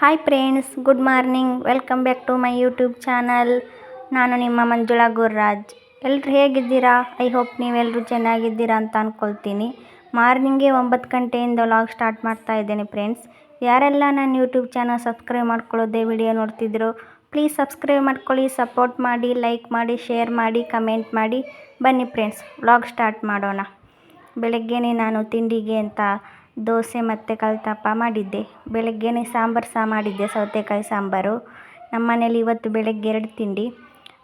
Hi friends good morning welcome back to my YouTube channel ನಾನು ನಿಮ್ಮ ಮಂಜುಳಾ ಗುರ್ರಾಜ್. ಎಲ್ಲರೂ ಹೇಗಿದ್ದೀರಾ? ಐ ಹೋಪ್ ನೀವೆಲ್ಲರೂ ಚೆನ್ನಾಗಿದ್ದೀರಾ ಅಂತ ಅಂದ್ಕೊಳ್ತೀನಿ ಮಾರ್ನಿಂಗೇ ಒಂಬತ್ತು ಗಂಟೆಯಿಂದ ವ್ಲಾಗ್ ಸ್ಟಾರ್ಟ್ ಮಾಡ್ತಾ ಇದ್ದೇನೆ ಫ್ರೆಂಡ್ಸ್ ಯಾರೆಲ್ಲ ನನ್ನ ಯೂಟ್ಯೂಬ್ ಚಾನಲ್ ಸಬ್ಸ್ಕ್ರೈಬ್ ಮಾಡ್ಕೊಳ್ಳೋದೇ ವಿಡಿಯೋ ನೋಡ್ತಿದ್ರು ಪ್ಲೀಸ್ ಸಬ್ಸ್ಕ್ರೈಬ್ ಮಾಡ್ಕೊಳ್ಳಿ ಸಪೋರ್ಟ್ ಮಾಡಿ ಲೈಕ್ ಮಾಡಿ ಶೇರ್ ಮಾಡಿ ಕಮೆಂಟ್ ಮಾಡಿ. ಬನ್ನಿ ಫ್ರೆಂಡ್ಸ್ ವ್ಲಾಗ್ ಸ್ಟಾರ್ಟ್ ಮಾಡೋಣ. ಬೆಳಗ್ಗೆನೇ ನಾನು ತಿಂಡಿಗೆ ಅಂತ ದೋಸೆ ಮತ್ತು ಕಲ್ತಪ್ಪ ಮಾಡಿದ್ದೆ. ಬೆಳಗ್ಗೆನೇ ಸಾಂಬಾರು ಸಹ ಮಾಡಿದ್ದೆ, ಸೌತೆಕಾಯಿ ಸಾಂಬಾರು. ನಮ್ಮ ಮನೇಲಿ ಇವತ್ತು ಬೆಳಗ್ಗೆ ಎರಡು ತಿಂಡಿ.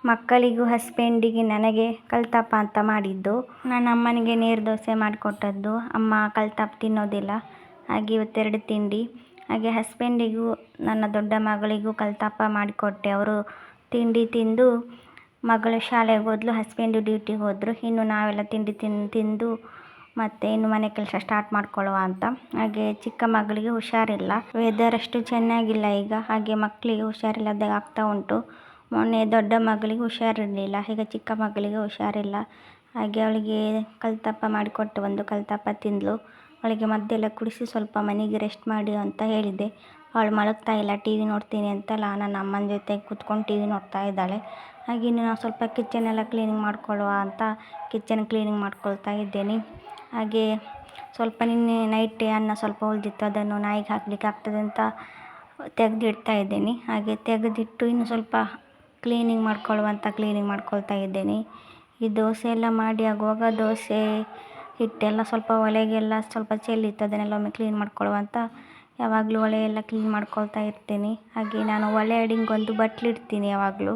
ಮಕ್ಕಳಿಗೂ ಹಸ್ಬೆಂಡಿಗೆ ನನಗೆ ಕಲ್ತಪ್ಪ ಅಂತ ಮಾಡಿದ್ದು. ನನ್ನ ಅಮ್ಮನಿಗೆ ನೀರು ದೋಸೆ ಮಾಡಿಕೊಟ್ಟದ್ದು. ಅಮ್ಮ ಕಲ್ತಪ್ಪ ತಿನ್ನೋದಿಲ್ಲ. ಹಾಗೆ ಇವತ್ತೆರಡು ತಿಂಡಿ. ಹಾಗೆ ಹಸ್ಬೆಂಡಿಗೂ ನನ್ನ ದೊಡ್ಡ ಮಗಳಿಗೂ ಕಲ್ತಪ್ಪ ಮಾಡಿಕೊಟ್ಟೆ. ಅವರು ತಿಂಡಿ ತಿಂದು, ಮಗಳು ಶಾಲೆಗೆ ಹೋದ್ಲು ಹಸ್ಬೆಂಡು ಡ್ಯೂಟಿಗೆ ಹೋದರು. ಇನ್ನು ನಾವೆಲ್ಲ ತಿಂಡಿ ತಿನ್, ತಿಂದು ಮತ್ತು ಇನ್ನು ಮನೆ ಕೆಲಸ ಸ್ಟಾರ್ಟ್ ಮಾಡ್ಕೊಳ್ಳುವ ಅಂತ. ಹಾಗೆ ಚಿಕ್ಕ ಮಗಳಿಗೆ ಹುಷಾರಿಲ್ಲ. ವೆದರ್ ಅಷ್ಟು ಚೆನ್ನಾಗಿಲ್ಲ ಈಗ. ಹಾಗೆ ಮಕ್ಕಳಿಗೆ ಹುಷಾರಿಲ್ಲದಾಗ ಆಗ್ತಾ ಉಂಟು. ಮೊನ್ನೆ ದೊಡ್ಡ ಮಗಳಿಗೆ ಹುಷಾರಿರಲಿಲ್ಲ. ಈಗ ಚಿಕ್ಕ ಮಗಳಿಗೆ ಹುಷಾರಿಲ್ಲ. ಹಾಗೆ ಅವಳಿಗೆ ಕಲ್ತಪ್ಪ ಮಾಡಿಕೊಟ್ಟು ಒಂದು ಕಲ್ತಪ್ಪ ತಿಂದಳು ಅವಳಿಗೆ ಮದ್ದೆಲ್ಲ ಕುಡಿಸಿ ಸ್ವಲ್ಪ ಮನೆಗೆ ರೆಸ್ಟ್ ಮಾಡಿ ಅಂತ ಹೇಳಿದೆ. ಅವಳು ಮಲಗ್ತಾ ಇಲ್ಲ. ಟಿ ವಿ ನೋಡ್ತೀನಿ ಅಂತಲ್ಲ ನನ್ನ ಅಮ್ಮನ ಜೊತೆ ಕೂತ್ಕೊಂಡು ಟಿ ವಿ ನೋಡ್ತಾ ಇದ್ದಾಳೆ. ಹಾಗೆ ಇನ್ನು ನಾವು ಸ್ವಲ್ಪ ಕಿಚನ್ ಎಲ್ಲ ಕ್ಲೀನಿಂಗ್ ಮಾಡ್ಕೊಳ್ಳುವ ಅಂತ ಕಿಚನ್ ಕ್ಲೀನಿಂಗ್ ಮಾಡ್ಕೊಳ್ತಾ ಇದ್ದೇನೆ. ಹಾಗೆ ಸ್ವಲ್ಪ ನಿನ್ನೆ ನೈಟ್ ಅನ್ನ ಸ್ವಲ್ಪ ಉಳಿದಿತ್ತು, ಅದನ್ನು ನಾಯಿಗೆ ಹಾಕಲಿಕ್ಕೆ ಆಗ್ತದೆ ಅಂತ ತೆಗೆದಿಡ್ತಾ ಇದ್ದೀನಿ. ಹಾಗೆ ತೆಗೆದಿಟ್ಟು ಇನ್ನು ಸ್ವಲ್ಪ ಕ್ಲೀನಿಂಗ್ ಮಾಡ್ಕೊಳ್ಳುವಂಥ ಕ್ಲೀನಿಂಗ್ ಮಾಡ್ಕೊಳ್ತಾ ಇದ್ದೇನೆ. ಈ ದೋಸೆ ಎಲ್ಲ ಮಾಡಿ ಆಗುವಾಗ ದೋಸೆ ಹಿಟ್ಟೆಲ್ಲ ಸ್ವಲ್ಪ ಒಲೆಗೆಲ್ಲ ಸ್ವಲ್ಪ ಚೆಲ್ಲಿತ್ತು, ಅದನ್ನೆಲ್ಲ ಒಮ್ಮೆ ಕ್ಲೀನ್ ಮಾಡ್ಕೊಳ್ಳುವಂತ ಯಾವಾಗಲೂ ಒಲೆ ಎಲ್ಲ ಕ್ಲೀನ್ ಮಾಡ್ಕೊಳ್ತಾ ಇರ್ತೀನಿ. ಹಾಗೆ ನಾನು ಒಲೆ ಅಡಿಂಗೊಂದು ಬಟ್ಲಿಡ್ತೀನಿ ಯಾವಾಗಲೂ.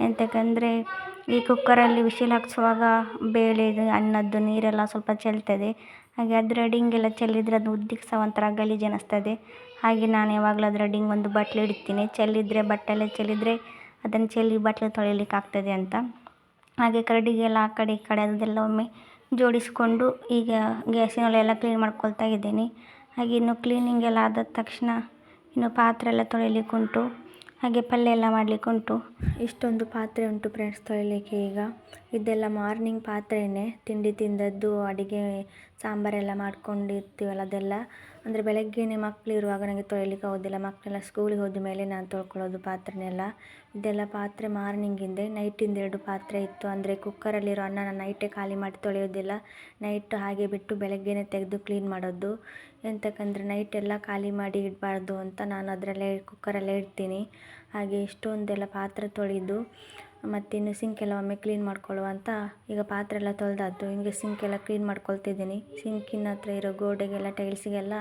ಎಂತಕ್ಕಂದರೆ ಈ ಕುಕ್ಕರಲ್ಲಿ ವಿಶಿಲ್ ಹಾಕ್ಸುವಾಗ ಬೇಳೆದು ಅನ್ನದ್ದು ನೀರೆಲ್ಲ ಸ್ವಲ್ಪ ಚೆಲ್ತದೆ. ಹಾಗೆ ಅದು ಅಡಿಗೆಲ್ಲ ಚೆಲ್ಲಿದರೆ ಅದು ಉದ್ದಿಗೆ ಸಹ ಒಂಥರ ಗಲೀಜು ಅನ್ನಿಸ್ತದೆ ಹಾಗೆ ನಾನು ಯಾವಾಗಲೂ ಅದು ರೆಡಿಂಗ್ ಒಂದು ಬಟ್ಲು ಇಡ್ತೀನಿ. ಚೆಲ್ಲಿದರೆ ಬಟ್ಟಲೆ ಚೆಲ್ಲಿದರೆ ಅದನ್ನು ಚೆಲ್ಲಿ ಬಟ್ಲು ತೊಳಿಲಿಕ್ಕೆ ಆಗ್ತದೆ ಅಂತ. ಹಾಗೆ ಕರಡಿಗೆಲ್ಲ ಆ ಕಡೆ ಈ ಕಡೆ ಅದೆಲ್ಲ ಒಮ್ಮೆ ಜೋಡಿಸಿಕೊಂಡು ಈಗ ಗ್ಯಾಸಿನಲ್ಲೆಲ್ಲ ಕ್ಲೀನ್ ಮಾಡ್ಕೊಳ್ತಾ ಇದ್ದೀನಿ. ಹಾಗೆ ಇನ್ನು ಕ್ಲೀನಿಂಗ್ ಎಲ್ಲ ಆದ ತಕ್ಷಣ ಇನ್ನು ಪಾತ್ರೆ ಎಲ್ಲ ತೊಳಿಲಿಕ್ಕೆ ಉಂಟು ಹಾಗೆ ಪಲ್ಯ ಎಲ್ಲ ಮಾಡಲಿಕ್ಕೆ ಉಂಟು. ಇಷ್ಟೊಂದು ಪಾತ್ರೆ ಉಂಟು ಫ್ರೆಂಡ್ಸ್ ತೊಳಿಲಿಕ್ಕೆ ಈಗ. ಇದೆಲ್ಲ ಮಾರ್ನಿಂಗ್ ಪಾತ್ರೆಯೇ ತಿಂಡಿ ತಿಂದದ್ದು, ಅಡುಗೆ ಸಾಂಬಾರೆಲ್ಲ ಮಾಡ್ಕೊಂಡಿರ್ತೀವಲ್ಲ ಅದೆಲ್ಲ. ಅಂದರೆ ಬೆಳಗ್ಗೆನೇ ಮಕ್ಕಳು ಇರುವಾಗ ನನಗೆ ತೊಳಿಲಿಕ್ಕೆ ಆಗೋದಿಲ್ಲ. ಮಕ್ಕಳೆಲ್ಲ ಸ್ಕೂಲಿಗೆ ಹೋದ ಮೇಲೆ ನಾನು ತೊಳ್ಕೊಳ್ಳೋದು ಪಾತ್ರೆನೆಲ್ಲ. ಇದೆಲ್ಲ ಪಾತ್ರೆ ಮಾರ್ನಿಂಗಿಂದೆ ನೈಟಿಂದ ಎರಡು ಪಾತ್ರೆ ಇತ್ತು. ಅಂದರೆ ಕುಕ್ಕರಲ್ಲಿರೋ ಅನ್ನನ ನೈಟೇ ಖಾಲಿ ಮಾಡಿ ತೊಳೆಯೋದಿಲ್ಲ. ನೈಟ್ ಹಾಗೆ ಬಿಟ್ಟು ಬೆಳಗ್ಗೆನೇ ತೆಗೆದು ಕ್ಲೀನ್ ಮಾಡೋದು. ಎಂತಕ್ಕಂದರೆ ನೈಟ್ ಎಲ್ಲ ಖಾಲಿ ಮಾಡಿ ಇಡಬಾರ್ದು ಅಂತ ನಾನು ಅದರಲ್ಲೇ ಕುಕ್ಕರಲ್ಲೇ ಇಡ್ತೀನಿ. ಹಾಗೆ ಇಷ್ಟೊಂದೆಲ್ಲ ಪಾತ್ರೆ ತೊಳೆದು ಮತ್ತಿನ್ನು ಎಲ್ಲ ಒಮ್ಮೆ ಕ್ಲೀನ್ ಮಾಡ್ಕೊಳ್ಳುವ ಅಂತ ಈಗ ಪಾತ್ರೆ ಎಲ್ಲ ತೊಳೆದಾಯ್ತು. ಹಿಂಗೆ ಸಿಂಕ್ ಎಲ್ಲ ಕ್ಲೀನ್ ಮಾಡ್ಕೊಳ್ತಿದ್ದೀನಿ. ಸಿಂಕಿನ ಹತ್ರ ಇರೋ ಗೋಡೆಗೆಲ್ಲ ಟೈಲ್ಸಿಗೆಲ್ಲ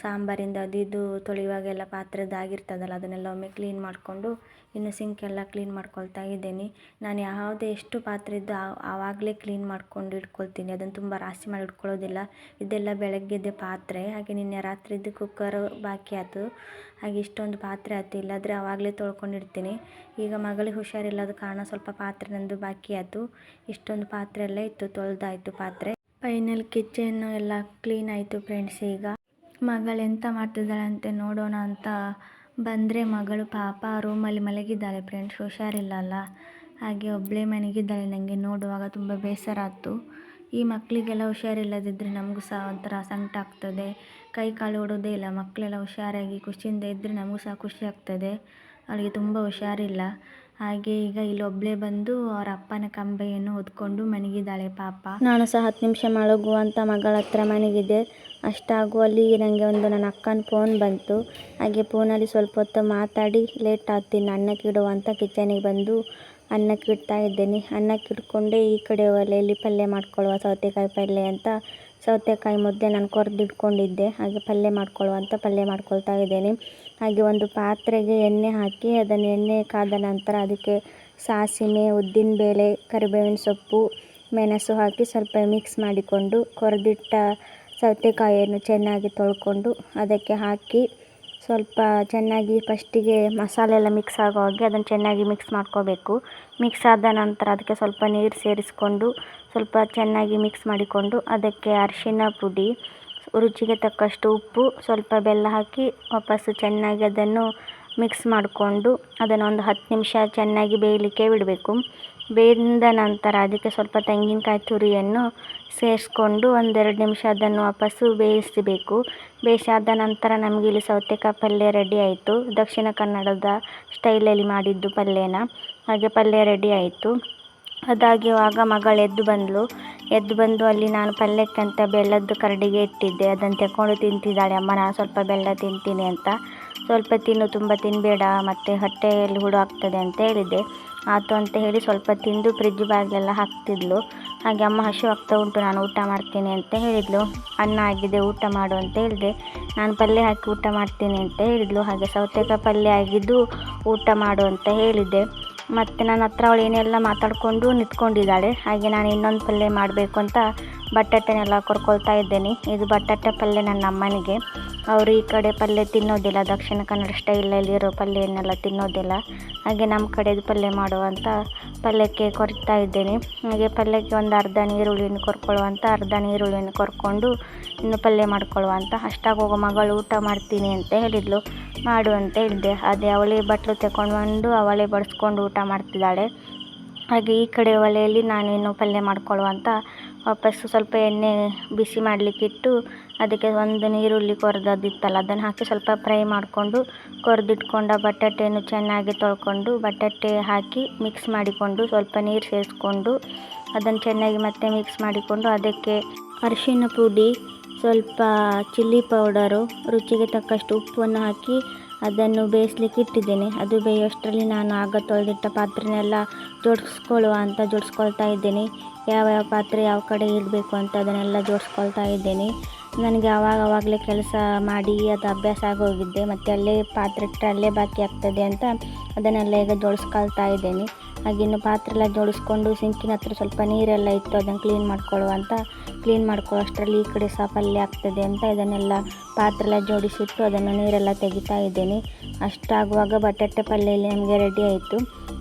ಸಾಂಬಾರಿಂದ ಅದು ಇದು ತೊಳೆಯುವಾಗೆಲ್ಲ ಪಾತ್ರೆದು ಆಗಿರ್ತದಲ್ಲ ಅದನ್ನೆಲ್ಲ ಒಮ್ಮೆ ಕ್ಲೀನ್ ಮಾಡಿಕೊಂಡು ಇನ್ನು ಸಿಂಕ್ ಎಲ್ಲ ಕ್ಲೀನ್ ಮಾಡ್ಕೊಳ್ತಾ ಇದ್ದೀನಿ. ನಾನು ಯಾವುದೇ ಎಷ್ಟು ಪಾತ್ರೆ ಇದ್ದು ಆವಾಗಲೇ ಕ್ಲೀನ್ ಮಾಡ್ಕೊಂಡು ಇಟ್ಕೊಳ್ತೀನಿ. ಅದನ್ನು ತುಂಬ ರಾಶಿ ಮಾಡಿ ಇಟ್ಕೊಳ್ಳೋದಿಲ್ಲ. ಇದೆಲ್ಲ ಬೆಳಗ್ಗೆದ್ದೆ ಪಾತ್ರೆ. ಹಾಗೆ ನಿನ್ನೆ ರಾತ್ರಿದ್ದು ಕುಕ್ಕರ್ ಬಾಕಿ ಆಯ್ತು. ಹಾಗೆ ಇಷ್ಟೊಂದು ಪಾತ್ರೆ ಆಯ್ತು. ಇಲ್ಲಾದರೆ ಆವಾಗಲೇ ತೊಳ್ಕೊಂಡಿರ್ತೀನಿ ಈಗ ಮಗಳಿಗೆ ಹುಷಾರಿಲ್ಲದ ಕಾರಣ ಸ್ವಲ್ಪ ಪಾತ್ರೆ ನಂದು ಬಾಕಿ ಆಯ್ತು. ಇಷ್ಟೊಂದು ಪಾತ್ರೆ ಎಲ್ಲ ಇತ್ತು, ತೊಳೆದಾಯಿತು ಪಾತ್ರೆ. ಫೈನಲ್ ಕಿಚನ್ ಎಲ್ಲ ಕ್ಲೀನ್ ಆಯಿತು ಫ್ರೆಂಡ್ಸ್ ಈಗ. ಮಗಳು ಎಂತ ಮಾಡ್ತಿದ್ದಾಳಂತೆ ನೋಡೋಣ ಅಂತ ಬಂದರೆ ಮಗಳು ಪಾಪ ರೂಮಲ್ಲಿ ಮಲಗಿದ್ದಾಳೆ ಫ್ರೆಂಡ್ಸ್ ಹುಷಾರಿಲ್ಲಲ್ಲ. ಹಾಗೆ ಒಬ್ಬಳೇ ಮನೆಗಿದ್ದಾಳೆ ನನಗೆ ನೋಡುವಾಗ ತುಂಬ ಬೇಸರ ಆಯಿತು. ಈ ಮಕ್ಕಳಿಗೆಲ್ಲ ಹುಷಾರಿಲ್ಲದಿದ್ದರೆ ನಮಗೂ ಸಹ ಒಂಥರ ಸಂಕಟ ಆಗ್ತದೆ. ಕೈ ಕಾಲು ಓಡೋದೇ ಇಲ್ಲ ಮಕ್ಕಳೆಲ್ಲ ಹುಷಾರಾಗಿ ಖುಷಿಯಿಂದ ಇದ್ದರೆ ನಮಗೂ ಸಹ ಖುಷಿ ಆಗ್ತದೆ. ಅವಳಿಗೆ ತುಂಬ ಹುಷಾರಿಲ್ಲ. ಹಾಗೆ ಈಗ ಇಲ್ಲೊಬ್ಬಳೇ ಬಂದು ಅವ್ರ ಅಪ್ಪನ ಕಂಬೆಯನ್ನು ಹೊದ್ಕೊಂಡು ಮನಗಿದ್ದಾಳೆ ಪಾಪ. ನಾನು ಸಹ ಹತ್ತು ನಿಮಿಷ ಮಲಗುವಂತ ಮಗಳ ಹತ್ರ ಮನಗಿದ್ದೆ. ಅಷ್ಟಾಗುವಲ್ಲಿ ನನಗೆ ಒಂದು ನನ್ನ ಅಕ್ಕನ ಫೋನ್ ಬಂತು. ಹಾಗೆ ಫೋನಲ್ಲಿ ಸ್ವಲ್ಪ ಹೊತ್ತು ಮಾತಾಡಿ ಲೇಟ್ ಆಗ್ತೀನಿ ಅನ್ನಕ್ಕೆ ಇಡುವ ಅಂತ ಕಿಚನಿಗೆ ಬಂದು ಅನ್ನಕ್ಕೆ ಇಡ್ತಾ ಇದ್ದೇನೆ. ಅನ್ನಕ್ಕೆ ಇಟ್ಕೊಂಡೆ ಈ ಕಡೆ ಒಲೆಯಲ್ಲಿ ಪಲ್ಯ ಮಾಡ್ಕೊಳ್ಳುವ ಸೌತೆಕಾಯಿ ಪಲ್ಯ ಅಂತ ಸೌತೆಕಾಯಿ ಮುದ್ದೆ ನಾನು ಕೊರ್ದು ಇಟ್ಕೊಂಡಿದ್ದೆ ಹಾಗೆ ಪಲ್ಯ ಮಾಡ್ಕೊಳ್ಳುವ ಅಂತ ಪಲ್ಯ ಮಾಡ್ಕೊಳ್ತಾ ಇದ್ದೇನೆ. ಹಾಗೆ ಒಂದು ಪಾತ್ರೆಗೆ ಎಣ್ಣೆ ಹಾಕಿ ಅದನ್ನು ಎಣ್ಣೆ ಕಾದ ನಂತರ ಅದಕ್ಕೆ ಸಾಸಿವೆ ಉದ್ದಿನಬೇಳೆ, ಕರಿಬೇವಿನ ಸೊಪ್ಪು, ಮೆಣಸು ಹಾಕಿ ಸ್ವಲ್ಪ ಮಿಕ್ಸ್ ಮಾಡಿಕೊಂಡು ಕೊರೆದಿಟ್ಟ ಸೌತೆಕಾಯಿಯನ್ನು ಚೆನ್ನಾಗಿ ತೊಳ್ಕೊಂಡು ಅದಕ್ಕೆ ಹಾಕಿ ಸ್ವಲ್ಪ ಚೆನ್ನಾಗಿ ಫಸ್ಟಿಗೆ ಮಸಾಲೆ ಎಲ್ಲ ಮಿಕ್ಸ್ ಆಗೋ ಹಾಗೆ ಅದನ್ನು ಚೆನ್ನಾಗಿ ಮಿಕ್ಸ್ ಮಾಡ್ಕೋಬೇಕು. ಮಿಕ್ಸ್ ಆದ ನಂತರ ಅದಕ್ಕೆ ಸ್ವಲ್ಪ ನೀರು ಸೇರಿಸ್ಕೊಂಡು ಸ್ವಲ್ಪ ಚೆನ್ನಾಗಿ ಮಿಕ್ಸ್ ಮಾಡಿಕೊಂಡು ಅದಕ್ಕೆ ಅರಿಶಿನ ಪುಡಿ, ರುಚಿಗೆ ತಕ್ಕಷ್ಟು ಉಪ್ಪು, ಸ್ವಲ್ಪ ಬೆಲ್ಲ ಹಾಕಿ ವಾಪಸ್ಸು ಚೆನ್ನಾಗಿ ಅದನ್ನು ಮಿಕ್ಸ್ ಮಾಡಿಕೊಂಡು ಅದನ್ನು ಒಂದು ಹತ್ತು ನಿಮಿಷ ಚೆನ್ನಾಗಿ ಬೇಯಲಿಕ್ಕೆ ಬಿಡಬೇಕು. ಬೆಂದ ನಂತರ ಅದಕ್ಕೆ ಸ್ವಲ್ಪ ತೆಂಗಿನಕಾಯಿ ತುರಿಯನ್ನು ಸೇರಿಸ್ಕೊಂಡು ಒಂದೆರಡು ನಿಮಿಷ ಅದನ್ನು ವಾಪಸ್ಸು ಬೇಯಿಸಬೇಕು. ಬೇಯಿಸಾದ ನಂತರ ನಮಗೆ ಇಲ್ಲಿ ಸೌತೆಕಾಯಿ ಪಲ್ಯ ರೆಡಿ ಆಯಿತು. ದಕ್ಷಿಣ ಕನ್ನಡದ ಸ್ಟೈಲಲ್ಲಿ ಮಾಡಿದ್ದು ಪಲ್ಯನ. ಹಾಗೆ ಪಲ್ಯ ರೆಡಿ ಆಯಿತು. ಅದಾಗಿವಾಗ ಮಗಳು ಎದ್ದು ಬಂದಳು ಎದ್ದು ಬಂದು ಅಲ್ಲಿ ನಾನು ಪಲ್ಯಕ್ಕಂತ ಬೆಲ್ಲದ್ದು ಕರಡಿಗೆ ಇಟ್ಟಿದ್ದೆ. ಅದನ್ನು ತೆಕ್ಕೊಂಡು ತಿಂತಿದ್ದಾಳೆ. ಅಮ್ಮ, ನಾನು ಸ್ವಲ್ಪ ಬೆಲ್ಲ ತಿಂತೀನಿ ಅಂತ. ಸ್ವಲ್ಪ ತಿನ್ನು, ತುಂಬ ತಿನ್ನಬೇಡ ಮತ್ತು ಹೊಟ್ಟೆಯಲ್ಲಿ ಹುಡು ಆಗ್ತದೆ ಅಂತ ಹೇಳಿದ್ದೆ. ಆಯಿತು ಅಂತ ಹೇಳಿ ಸ್ವಲ್ಪ ತಿಂದು ಫ್ರಿಜ್ ಬಾಗಿಲೆಲ್ಲ ಹಾಕ್ತಿದ್ಲು. ಹಾಗೆ ಅಮ್ಮ ಹಸಿವು ಆಗ್ತಾ ಉಂಟು, ನಾನು ಊಟ ಮಾಡ್ತೀನಿ ಅಂತ ಹೇಳಿದ್ಲು. ಅನ್ನ ಆಗಿದೆ, ಊಟ ಮಾಡು ಅಂತ ಹೇಳಿದೆ. ನಾನು ಪಲ್ಯ ಹಾಕಿ ಊಟ ಮಾಡ್ತೀನಿ ಅಂತ ಹೇಳಿದ್ಲು. ಹಾಗೆ ಸೌತೆಕಾಯಿ ಪಲ್ಯ ಆಗಿದ್ದು ಊಟ ಮಾಡು ಅಂತ ಹೇಳಿದ್ದೆ. ಮತ್ತು ನನ್ನ ಹತ್ರ ಅವಳು ಏನೆಲ್ಲ ಮಾತಾಡಿಕೊಂಡು ನಿಂತ್ಕೊಂಡಿದ್ದಾಳೆ. ಹಾಗೆ ನಾನು ಇನ್ನೊಂದು ಪಲ್ಯ ಮಾಡಬೇಕು ಅಂತ ಬಟಾಟೆನೆಲ್ಲ ಕೊರ್ಕೊಳ್ತಾ ಇದ್ದೇನೆ. ಇದು ಬಟಾಟೆ ಪಲ್ಯ ನನ್ನ ಅಮ್ಮನಿಗೆ. ಅವರು ಈ ಕಡೆ ಪಲ್ಯ ತಿನ್ನೋದಿಲ್ಲ. ದಕ್ಷಿಣ ಕನ್ನಡ ಸ್ಟೈಲಲ್ಲಿರೋ ಪಲ್ಯನ್ನೆಲ್ಲ ತಿನ್ನೋದಿಲ್ಲ. ಹಾಗೆ ನಮ್ಮ ಕಡೆದು ಪಲ್ಯ ಮಾಡುವಂಥ ಪಲ್ಯಕ್ಕೆ ಕೊರಿತಾ ಇದ್ದೇನೆ. ಹಾಗೆ ಪಲ್ಯಕ್ಕೆ ಒಂದು ಅರ್ಧ ನೀರುಳ್ಳಿಯನ್ನು ಕೊರ್ಕೊಳ್ಳುವಂಥ ಅರ್ಧ ನೀರುಳ್ಳಿಯನ್ನು ಕೊರ್ಕೊಂಡು ಇನ್ನು ಪಲ್ಯ ಮಾಡ್ಕೊಳ್ಳುವಂಥ ಅಷ್ಟಾಗಿ ಹೋಗೋ ಮಗಳು ಊಟ ಮಾಡ್ತೀನಿ ಅಂತ ಹೇಳಿದ್ಲು. ಮಾಡು ಅಂತ ಹೇಳಿದೆ. ಅದೇ ಅವಳೇ ಬಟ್ಲು ತಗೊಂಡು ಬಂದು ಅವಳೇ ಬಡಿಸ್ಕೊಂಡು ಊಟ ಮಾಡ್ತಿದ್ದಾಳೆ. ಹಾಗೆ ಈ ಕಡೆ ಒಲೆಯಲ್ಲಿ ನಾನೇನು ಪಲ್ಯ ಮಾಡ್ಕೊಳ್ಳುವಂತ ವಾಪಸ್ಸು ಸ್ವಲ್ಪ ಎಣ್ಣೆ ಬಿಸಿ ಮಾಡಲಿಕ್ಕಿಟ್ಟು ಅದಕ್ಕೆ ಒಂದು ನೀರುಳ್ಳಿ ಕೊರೆದದ್ದಿತ್ತಲ್ಲ ಅದನ್ನು ಹಾಕಿ ಸ್ವಲ್ಪ ಫ್ರೈ ಮಾಡಿಕೊಂಡು ಕೊರೆದಿಟ್ಕೊಂಡ ಬಟಾಟೆಯನ್ನು ಚೆನ್ನಾಗಿ ತೊಳ್ಕೊಂಡು ಬಟಾಟೆ ಹಾಕಿ ಮಿಕ್ಸ್ ಮಾಡಿಕೊಂಡು ಸ್ವಲ್ಪ ನೀರು ಸೇರಿಸ್ಕೊಂಡು ಅದನ್ನು ಚೆನ್ನಾಗಿ ಮತ್ತೆ ಮಿಕ್ಸ್ ಮಾಡಿಕೊಂಡು ಅದಕ್ಕೆ ಅರಿಶಿನ ಪುಡಿ, ಸ್ವಲ್ಪ ಚಿಲ್ಲಿ ಪೌಡರು, ರುಚಿಗೆ ತಕ್ಕಷ್ಟು ಉಪ್ಪನ್ನು ಹಾಕಿ ಅದನ್ನು ಬೇಯಿಸ್ಲಿಕ್ಕೆ ಇಟ್ಟಿದ್ದೇನೆ. ಅದು ಬೇಯೋಷ್ಟರಲ್ಲಿ ನಾನು ಆಗ ತೊಳೆದಿಟ್ಟ ಪಾತ್ರೆನೆಲ್ಲ ಜೋಡಿಸ್ಕೊಳ್ಳುವ ಅಂತ ಜೋಡಿಸ್ಕೊಳ್ತಾ ಇದ್ದೇನೆ. ಯಾವ ಯಾವ ಪಾತ್ರೆ ಯಾವ ಕಡೆ ಇಡಬೇಕು ಅಂತ ಅದನ್ನೆಲ್ಲ ಜೋಡಿಸ್ಕೊಳ್ತಾ ಇದ್ದೇನೆ. ನನಗೆ ಆವಾಗ ಆವಾಗಲೇ ಕೆಲಸ ಮಾಡಿ ಅದು ಅಭ್ಯಾಸ ಆಗೋಗಿದ್ದೆ ಮತ್ತು ಅಲ್ಲೇ ಪಾತ್ರೆ ಇಟ್ಟರೆ ಅಲ್ಲೇ ಬಾಕಿ ಆಗ್ತದೆ ಅಂತ ಅದನ್ನೆಲ್ಲ ಈಗ ಜೋಡಿಸ್ಕೊಳ್ತಾ ಇದ್ದೇನೆ. ಹಾಗೆ ಇನ್ನು ಪಾತ್ರೆ ಎಲ್ಲ ಜೋಡಿಸ್ಕೊಂಡು ಸಿಂಕಿನ ಹತ್ರ ಸ್ವಲ್ಪ ನೀರೆಲ್ಲ ಇತ್ತು ಅದನ್ನು ಕ್ಲೀನ್ ಮಾಡ್ಕೊಳ್ಳುವ ಅಂತ ಕ್ಲೀನ್ ಮಾಡ್ಕೊಳ್ಳೋ ಅಷ್ಟರಲ್ಲಿ ಈ ಕಡೆ ಸಹ ಪಲ್ಯ ಆಗ್ತದೆ ಅಂತ ಇದನ್ನೆಲ್ಲ ಪಾತ್ರೆ ಎಲ್ಲ ಜೋಡಿಸಿಟ್ಟು ಅದನ್ನು ನೀರೆಲ್ಲ ತೆಗಿತಾ ಇದ್ದೇನೆ. ಅಷ್ಟಾಗುವಾಗ ಬಟಾಟೆ ಪಲ್ಯ ಇಲ್ಲಿ ನಮಗೆ ರೆಡಿ ಆಯಿತು.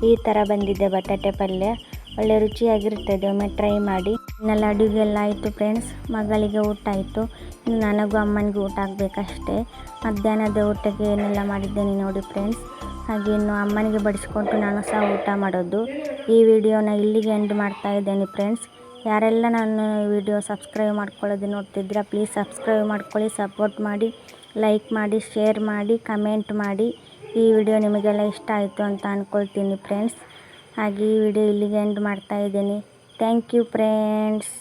ಈ ಥರ ಬಂದಿದೆ ಬಟಾಟೆ ಪಲ್ಯ. ಒಳ್ಳೆ ರುಚಿಯಾಗಿರ್ತದೆ ಒಮ್ಮೆ ಟ್ರೈ ಮಾಡಿ. ಇನ್ನೆಲ್ಲ ಅಡುಗೆ ಎಲ್ಲ ಆಯಿತು ಫ್ರೆಂಡ್ಸ್ ಮಗಳಿಗೆ ಊಟ ಆಯಿತು. ಇನ್ನು ನನಗೂ ಅಮ್ಮನಿಗೂ ಊಟ ಆಗಬೇಕಷ್ಟೇ. ಮಧ್ಯಾಹ್ನದ ಊಟಕ್ಕೆ ಏನೆಲ್ಲ ಮಾಡಿದ್ದೇನೆ ನೋಡಿ ಫ್ರೆಂಡ್ಸ್ ಹಾಗೆ ಇನ್ನು ಅಮ್ಮನಿಗೆ ಬಡಿಸ್ಕೊಂಡು ನಾನು ಸಹ ಊಟ ಮಾಡೋದು. ಈ ವಿಡಿಯೋನ ಇಲ್ಲಿಗೆ ಎಂಡ್ ಮಾಡ್ತಾ ಇದ್ದೇನೆ ಫ್ರೆಂಡ್ಸ್ ಯಾರೆಲ್ಲ ನಾನು ವಿಡಿಯೋ ಸಬ್ಸ್ಕ್ರೈಬ್ ಮಾಡ್ಕೊಳ್ಳೋದು ನೋಡ್ತಿದ್ದೀರಾ ಪ್ಲೀಸ್ ಸಬ್ಸ್ಕ್ರೈಬ್ ಮಾಡ್ಕೊಳ್ಳಿ ಸಪೋರ್ಟ್ ಮಾಡಿ ಲೈಕ್ ಮಾಡಿ ಶೇರ್ ಮಾಡಿ ಕಮೆಂಟ್ ಮಾಡಿ. ಈ ವಿಡಿಯೋ ನಿಮಗೆಲ್ಲ ಇಷ್ಟ ಆಯಿತು ಅಂತ ಅಂದ್ಕೊಳ್ತೀನಿ ಫ್ರೆಂಡ್ಸ್ ಹಾಗೆ ಈ ವಿಡಿಯೋ ಇಲ್ಲಿಗೆ ಎಂಡ್ ಮಾಡ್ತಾ ಇದ್ದೀನಿ. Thank you friends